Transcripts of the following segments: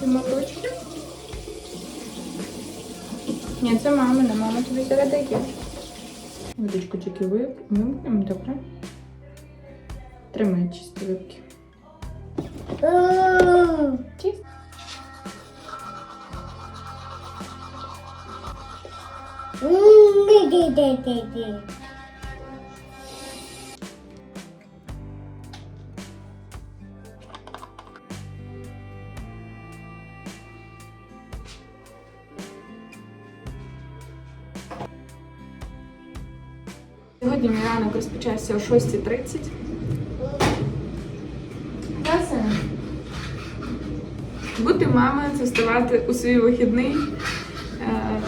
Ти моточки? Ні, це мамина, мама тобі зараз дає. Водичку тільки ви- вимкнемо, добре? Тримай чисто випки. Чисто. Сьогодні мій ранок розпочався о 6.30. Бути мамою це вставати у свій вихідний е,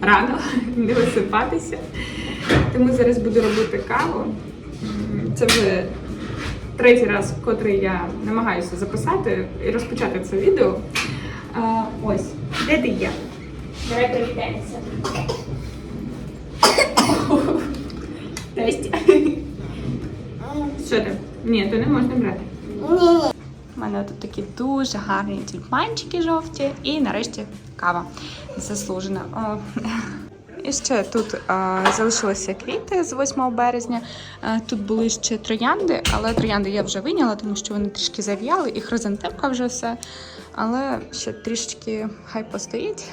рано, не висипатися. Тому зараз буду робити каву. Це вже третій раз, котрий я намагаюся записати і розпочати це відео. Е, ось, де ти є? Давай привітаємося. Здрасте. Що ти? Ні, то не можна брати. У мене тут такі дуже гарні тюльпанчики жовті і нарешті кава заслужена. І ще тут а, залишилися квіти з 8 березня. А, тут були ще троянди, але троянди я вже виняла, тому що вони трішки зав'яли, і хризантемка вже все. Але ще трішечки хай постоїть.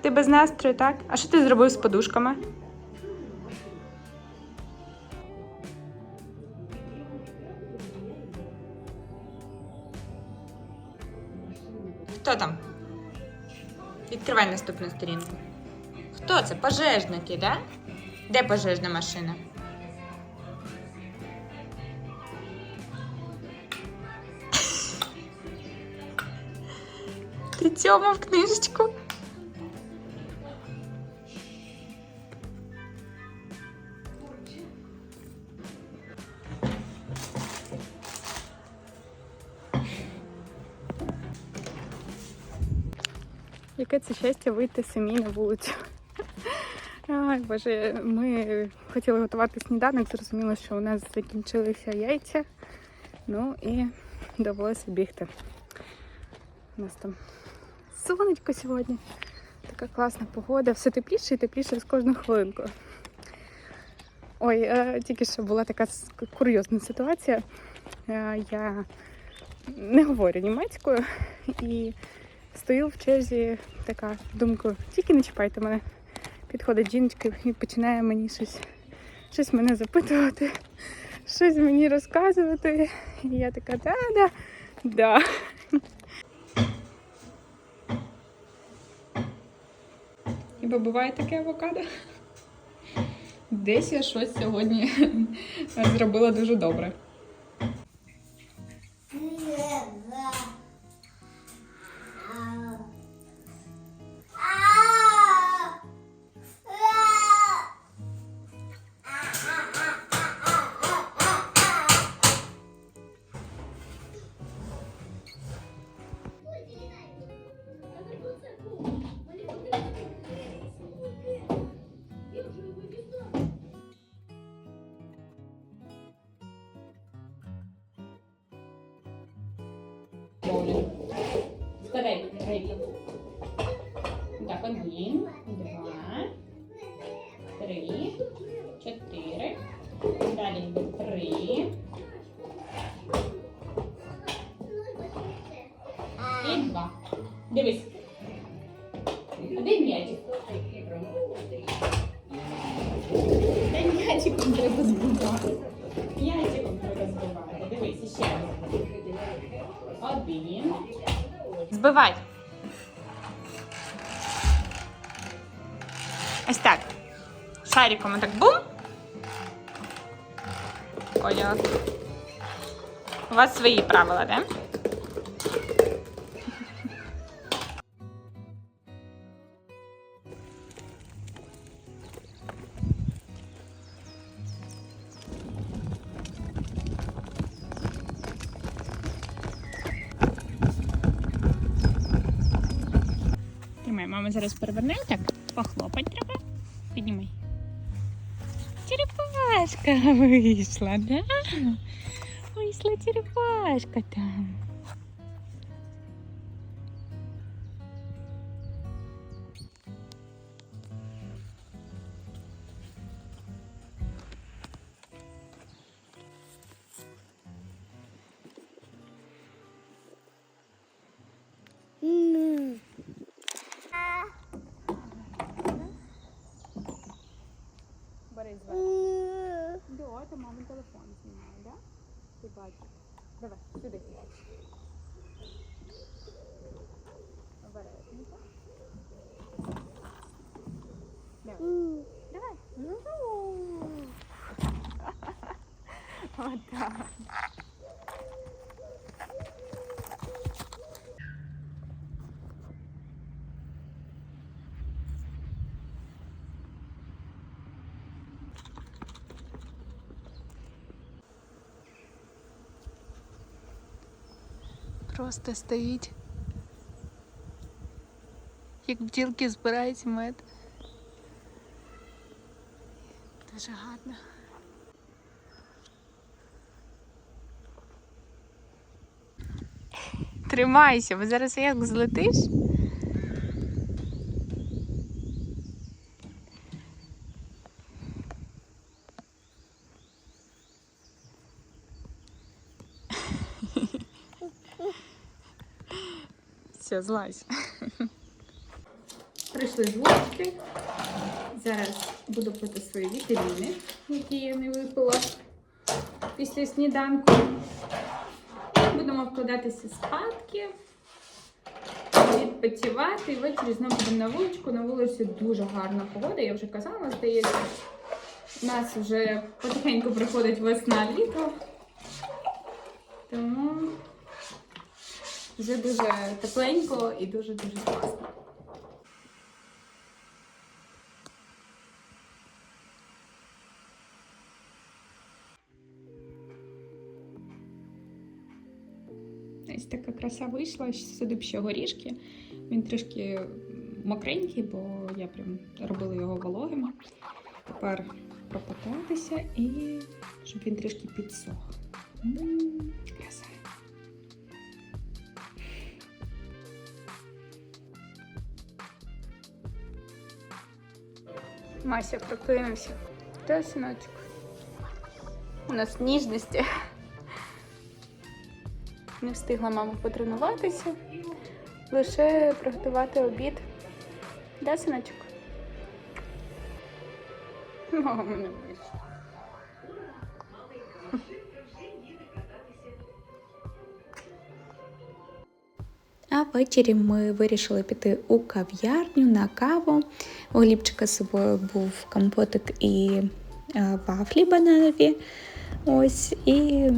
Ти без настрою, так? А що ти зробив з подушками? Хто там? Відкривай наступну сторінку. Хто це? Пожежники, да? Де пожежна машина? Ти цьому в книжечку? Яке це щастя вийти самі на вулицю. Ай, Боже, ми хотіли готувати сніданок, зрозуміло, що у нас закінчилися яйця. Ну і довелося бігти. У нас там сонечко сьогодні. Така класна погода, все тепліше і тепліше з кожну хвилинку. Ой, е, тільки що була така курйозна ситуація. Е, я не говорю німецькою і стою в черзі така думкою, тільки не чіпайте мене. Підходить жіночка і починає мені щось, щось мене запитувати, щось мені розказувати. І я така, да-да, да. Хіба буває таке авокадо? Десь я щось сьогодні зробила дуже добре. Старенький, старенький. Так, один, два, три, чотири. Далі йде три. І два. Дивись. Збивай. Ось так. Шариком так бум. Поняла. У вас свої правила, да? Тримай, мама зараз переверне так. Похлопать треба. Піднімай. Черепашка вийшла, да? Вийшла черепашка там. Борис, Да, це мамин телефон знімає, да? Ти бачиш. Давай, сюди. Обережненько. Давай. Давай. Отак. Просто стоїть. Як бджілки збирають мед. Дуже гарно. Тримайся, бо зараз як злетиш. Все, злазь. Прийшли з вулички. Зараз буду пити свої вітаміни, які я не випила після сніданку. І будемо вкладатися спадки, відпочивати. Ввечері знову будемо на вуличку. На вулиці дуже гарна погода, я вже казала, здається. У нас вже потихеньку приходить весна літо. Тому вже дуже тепленько і дуже-дуже класно. Ось така краса вийшла. Сюди ще горішки. Він трішки мокренький, бо я прям робила його вологим. Тепер пропитатися і щоб він трішки підсох. М, Краса. Мася прокинувся. Та синочок. У нас ніжності. Не встигла мама потренуватися, лише приготувати обід. Да, синочок? Мама не вийшла. А ввечері ми вирішили піти у кав'ярню на каву. У Глібчика з собою був компотик і е, вафлі бананові. Ось, і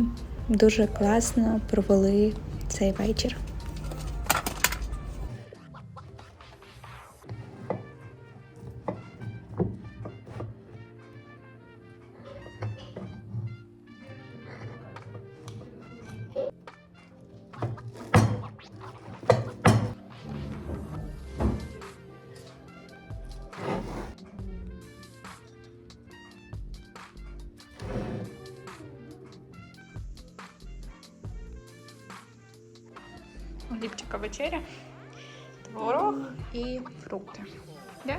дуже класно провели цей вечір. У Глібчика вечеря, творог і фрукти. Да?